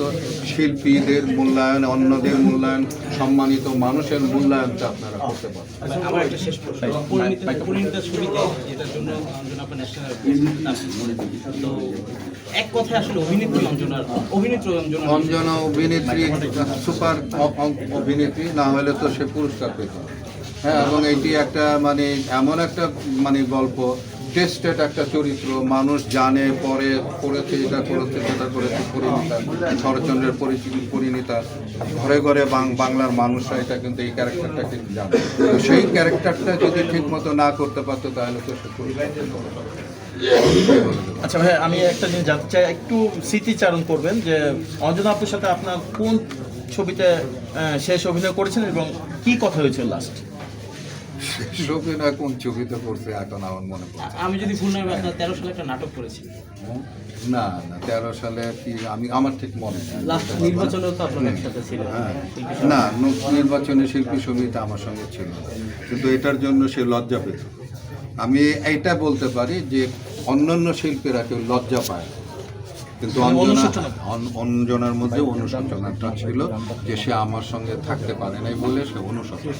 সম্মানিত শিল্পীদের মূল্যায়ন, অন্যদের মূল্যায়ন, সম্মানিত মানুষের মূল্যায়নটা আপনারা করতে অভিনেত্রী অঞ্জনা অভিনেত্রী সুপার অভিনেত্রী, না হলে তো সে পুরস্কার পেত হ্যাঁ এবং এটি একটা মানে এমন একটা মানে গল্প টেস্টেড একটা চরিত্র, মানুষ জানে, পরে করেছে, এটা করেছে, সেটা করেছে, পরিণীতা। শরৎচন্দ্রের পরিচিতি, পরিণীতা। ঘরে ঘরে বাংলার মানুষরা এটা কিন্তু এই ক্যারেক্টারটা কিন্তু জানে। সেই ক্যারেক্টারটা যদি ঠিক মতো না করতে পারতো, তাহলে তো। আচ্ছা ভাই আমি একটা জিনিস জানতে চাই, একটু স্মৃতিচারণ করবেন যে অঞ্জনা আপুর সাথে আপনার কোন ছবিতে শেষ অভিনয় করেছেন এবং কি কথা হয়েছিল লাস্ট অভিনয় কোন ছবিতে করছে এখন আমার মনে পড়ছে। আমি যদি ভুল না আপনার তেরো সালে একটা নাটক করেছি। না না তেরো সালে কি আমি আমার ঠিক মনে নির্বাচনেও তো আপনার একসাথে ছিল হ্যাঁ। না নির্বাচনে শিল্পী সমিতি আমার সঙ্গে ছিল কিন্তু এটার জন্য সে লজ্জা পেত। আমি এইটা বলতে পারি যে অন্যান্য শিল্পীরা কেউ লজ্জা পায় না। কিন্তু অঞ্জনার মধ্যে অনুশোচনাটা ছিল যে সে আমার সঙ্গে থাকতে পারে নাই বলে সে অনুশোচনা